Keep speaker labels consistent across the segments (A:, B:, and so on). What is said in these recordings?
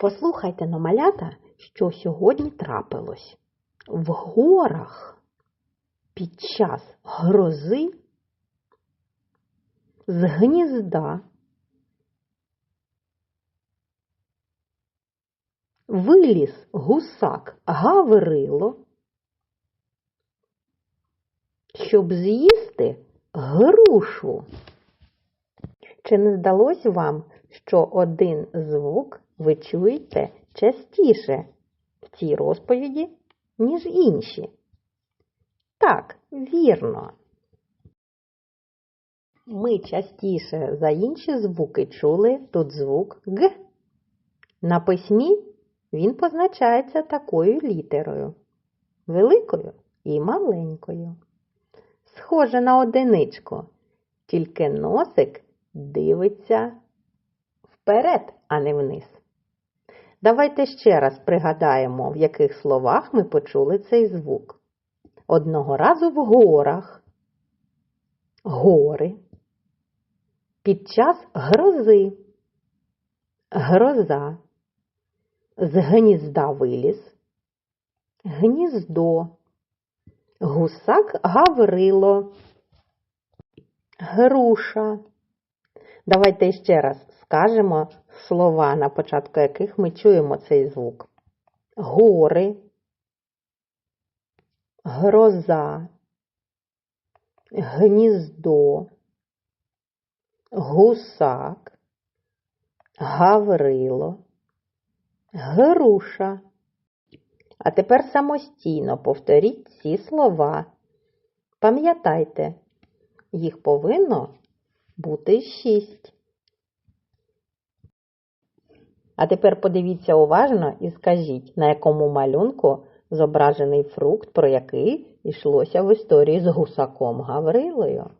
A: Послухайте но, малята, що сьогодні трапилось. В горах під час грози з гнізда виліз гусак Гаврило, щоб з'їсти грушу. Чи не здалось вам, що один звук ви чуєте частіше в цій розповіді, ніж інші? Так, вірно. Ми частіше за інші звуки чули тут звук Г. На письмі він позначається такою літерою великою і маленькою. Схоже на одиничку, тільки носик дивиться вперед, а не вниз. Давайте ще раз пригадаємо, в яких словах ми почули цей звук. Одного разу в горах, гори, під час грози, гроза, з гнізда виліз, гніздо, гусак Гаврило, груша. Давайте ще раз скажемо слова, на початку яких ми чуємо цей звук. Гори, гроза, гніздо, гусак, Гаврило, груша. А тепер самостійно повторіть ці слова. Пам'ятайте, їх повинно бути шість. А тепер подивіться уважно і скажіть, на якому малюнку зображений фрукт, про який йшлося в історії з гусаком Гаврилою.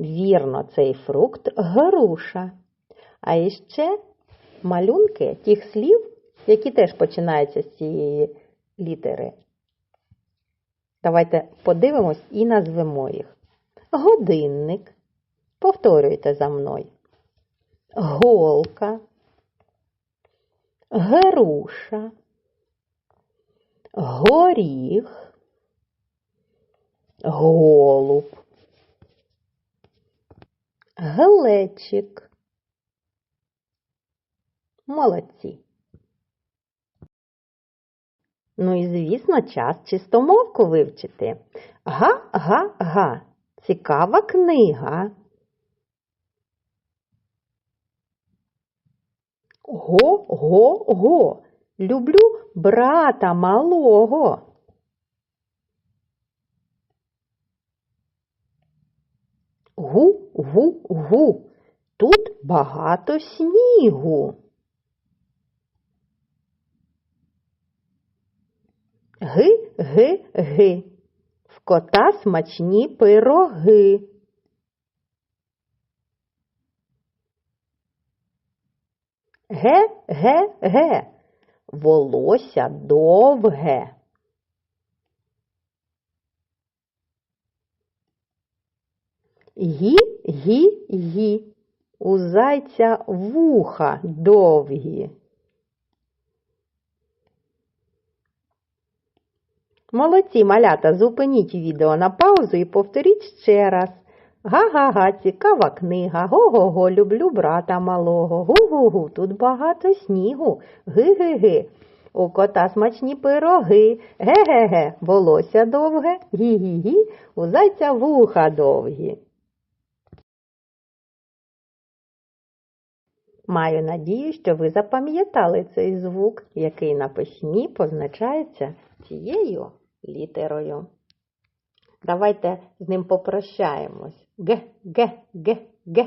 A: Вірно, цей фрукт груша. А іще малюнки тих слів, які теж починаються з цієї літери. Давайте подивимось і назвемо їх. Годинник. Повторюйте за мною. Голка, груша, горіх, голуб, глечик. Молодці. Ну і, звісно, час чистомовку вивчити. Га-га-га. Цікава книга. Го-го-го. Люблю брата малого. Гу-гу-гу. Тут багато снігу. Ги-ги-ги. В кота смачні пироги. Ге-ге-ге. Волосся довге. Гі-гі-гі. У зайця вуха довгі. Молодці, малята, зупиніть відео на паузу і повторіть ще раз. Га-га-га, цікава книга. Го-го-го, люблю брата малого. Гу-гу-гу, тут багато снігу. Ги-ги-ги. У кота смачні пироги. Ге-ге-ге, волосся довге. Гі-гі-гі, у зайця вуха довгі. Маю надію, що ви запам'ятали цей звук, який на письмі позначається цією літерою. Давайте з ним попрощаємось. Г, г, г, г.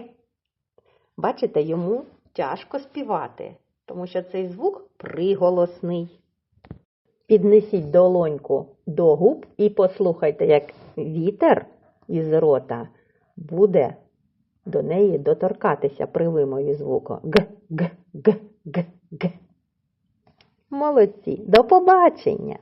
A: Бачите, йому тяжко співати, тому що цей звук приголосний. Піднесіть долоньку до губ і послухайте, як вітер із рота буде до неї доторкатися при вимові звуку. Г, г, г, г, г. Молодці. До побачення!